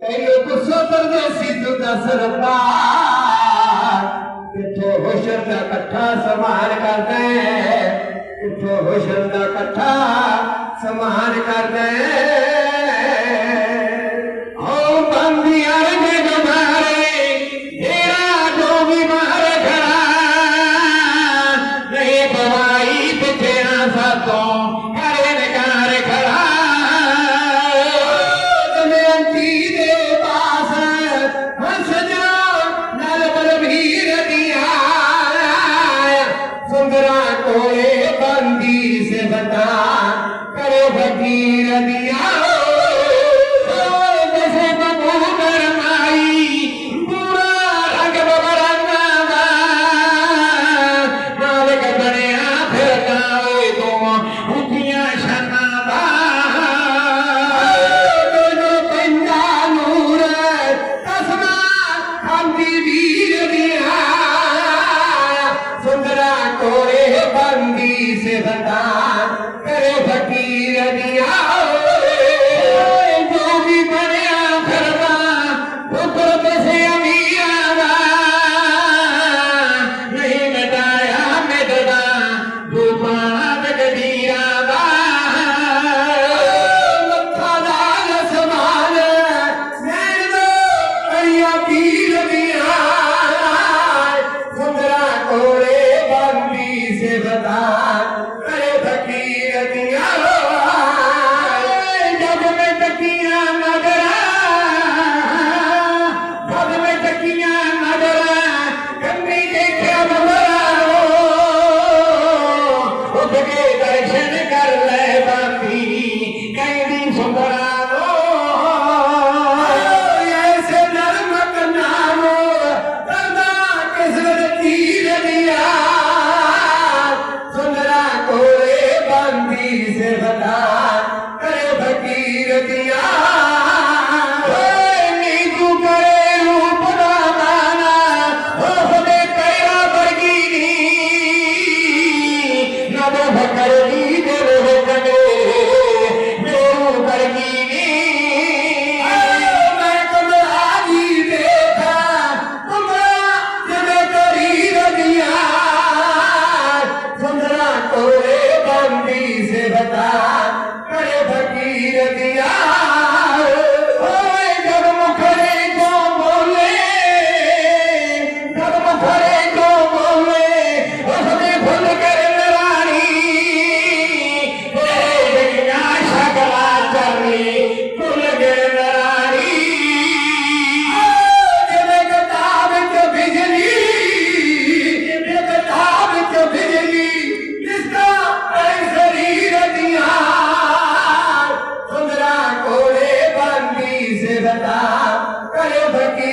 ਤੈਨੂੰ ਪੁੱਛੋ ਪਰਦੇਸੀ ਤੂੰ ਦੱਸ ਰੱਬਾ ਕਿੱਥੋਂ ਹੁਸ਼ਰ ਦਾ ਇਕੱਠਾ ਸਮਾਨ ਕਰਦਾ? ਕਿੱਥੋਂ ਹੁਸ਼ਰ ਦਾ ਇਕੱਠਾ ਸਮਾਨ ਕਰਦਾ? ਓ ਬੰਦਿਆਂ ਦੇ ਜਮਾਰੇ ਤੇਰਾ ਡੋਗੀ ਮਾਰ ਖੜਾ। ਨਹੀਂ ਬਵਾਈ ਪਿੱਛੇ ਨਾ ਸਾਤੋਂ। be नबी से बता ವಿಧತ ಕಳೆದಕಿ